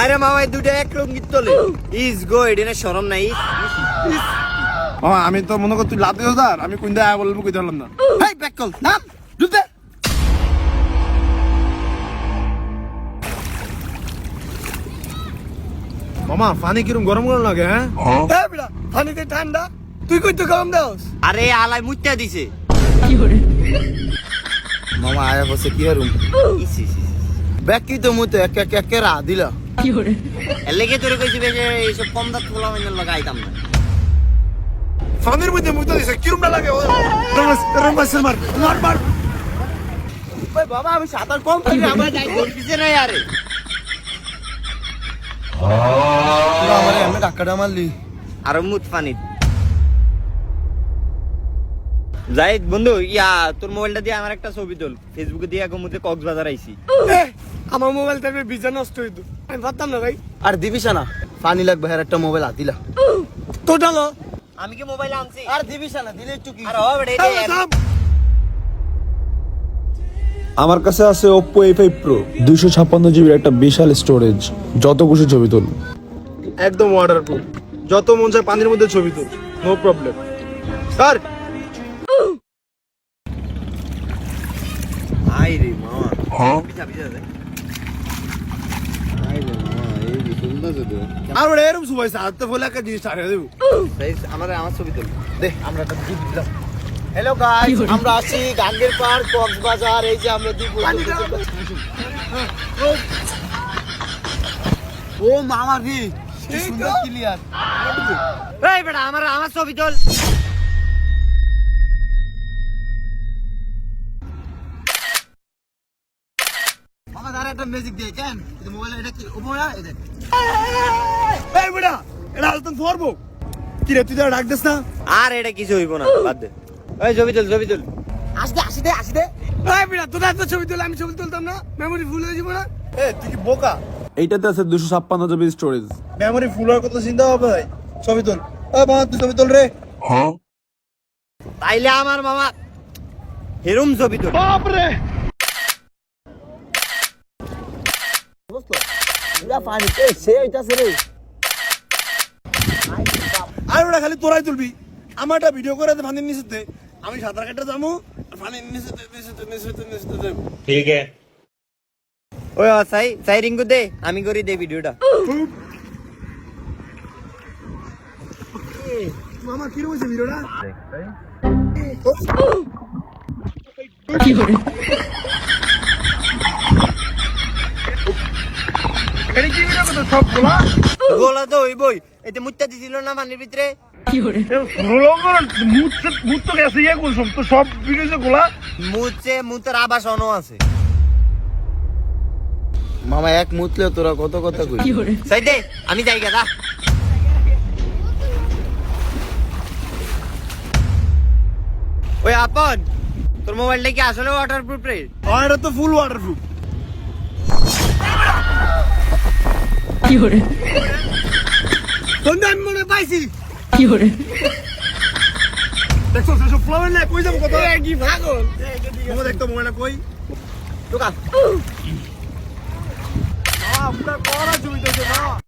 আরে মামা দুটো এক লঙ্গিত তোলে। ইস গো এটা শরম নাই। আমি তো মনে কর তুই লাভ তার আমি কোন দেয় বলব কই ধরলাম না। হেই ব্যাক কল ঢুকতে মামা পানি কিরম গরম গরম লাগে হ্যাঁ? হ্যাঁ। বেটা পানিতে ঠান্ডা। তুই কই তো গরম দাওস? আরে আলাই মুত্যা দিছে। মামা আয়া বসে কি হারুম? ইস, ইস, ইস। ব্যাক কি তো মুতে এক এক এক রা দিলা। এর লেগে তোরে কইছি বেশি এইসব কম দাঁত খোলা মানে লাগাইতাম না। পানির মধ্যে মুতে দিছে কিরম না লাগে রমাস রমাস মার মার মার। বাবা আমি সাঁতার কম পারি আমার যাই বলতিছে না আরে আমার এমনি ধাক্কাটা মারলি আর মুত পানি যাই বন্ধু ইয়া তোর মোবাইলটা দিয়ে আমার একটা ছবি তোল। ফেসবুকে দিয়ে এখন মধ্যে কক্সবাজার আইছি। আমার মোবাইল থাকবে বিজা নষ্ট হইতো আমি ভাবতাম না ভাই। আর দিবিস না পানি লাগবে হ্যাঁ একটা মোবাইল আদিলা। তো ডালো আমি কি মোবাইল আনছি? আর দিবিস না দিলে একটু কি? আর হবে আমার কাছে আছে ওপ্পো এ ফাইভ প্রো দুইশো ছাপ্পান্ন জিবির একটা বিশাল স্টোরেজ যত খুশি ছবি তুল। একদম ওয়াটারপ্রুফ যত মন চায় পানির মধ্যে ছবি তুল। No problem sir! আই রে মামা হ্যাঁ পিছা পিছা দে আই রে তো। আর এরকম সুবাই একটা জিনিস ছাড়িয়ে দেবো। আমার আমার ছবি তোল। দে আমরা একটা হ্যালো গাইস আমরা আছি গাঙ্গের পার্ক কক্সবাজার এই যে আমরা ও মামা রে কি সুন্দর ক্লিয়ার এই বেটা আমার আমার ছবি তোল। মামা দাঁড়া একটা ম্যাজিক দিয়ে কেন? মোবাইল এটা কি ও মোবাইল এটা এই বেটা এটা আলতন ফরবো কি রে তুই তো ডাক দিস না? আর এটা কিছু হইব না বাদ দে। ওই ছবি তোল ছবি তোল। আসতে আসি দে আসি দে। এই বেটা তোর এত ছবি তুলে আমি ছবি তুলতাম না। মেমোরি ফুল হয়ে যাব না। এ তুই কি বোকা? এইটাতে আছে দুশো ছাপ্পান্ন জিবির স্টোরেজ মেমোরি ফুল হওয়ার কথা চিন্তা হবে ভাই ছবি তোল। এ বাবা তুই ছবি তোল রে। তাইলে আমার মামা হেরুম ছবি তোল। পুরা পানি সে হইতাছে রে। আর ওটা খালি তোরাই তুলবি। আমারটা ভিডিও করে দে পানির নিচেতে। আমি সাঁতার কাটতে যাব পানির নিচেতে নিচেতে নিচেতে নিচেতে। যাব ওই সাই সাই রিঙ্গু দে আমি করি দে ভিডিওটা। মামা ভিডিওটা কি ভিডিও করতে সব খোলা গোলা তো ওই বই এতে মুত্তা দিছিল না পানির ভিতরে? ইয়ে আছে। মামা এক মুতলে তোরা কত কথা কই সাই দে আমি যাই গা ওই আপন তোর মোবাইলটা কি আসলে ওয়াটারপ্রুফ রে? আর এটা তো ফুল ওয়াটারপ্রুফ বন্ধু আমি মনে পাইছি দেখছ সেসব ফ্লাওয়ার না কই যাব কত কি ভাগল মোবাইল দেখতো মোবাইলটা কই? ঢোকা। পুরা করা জমি তো না?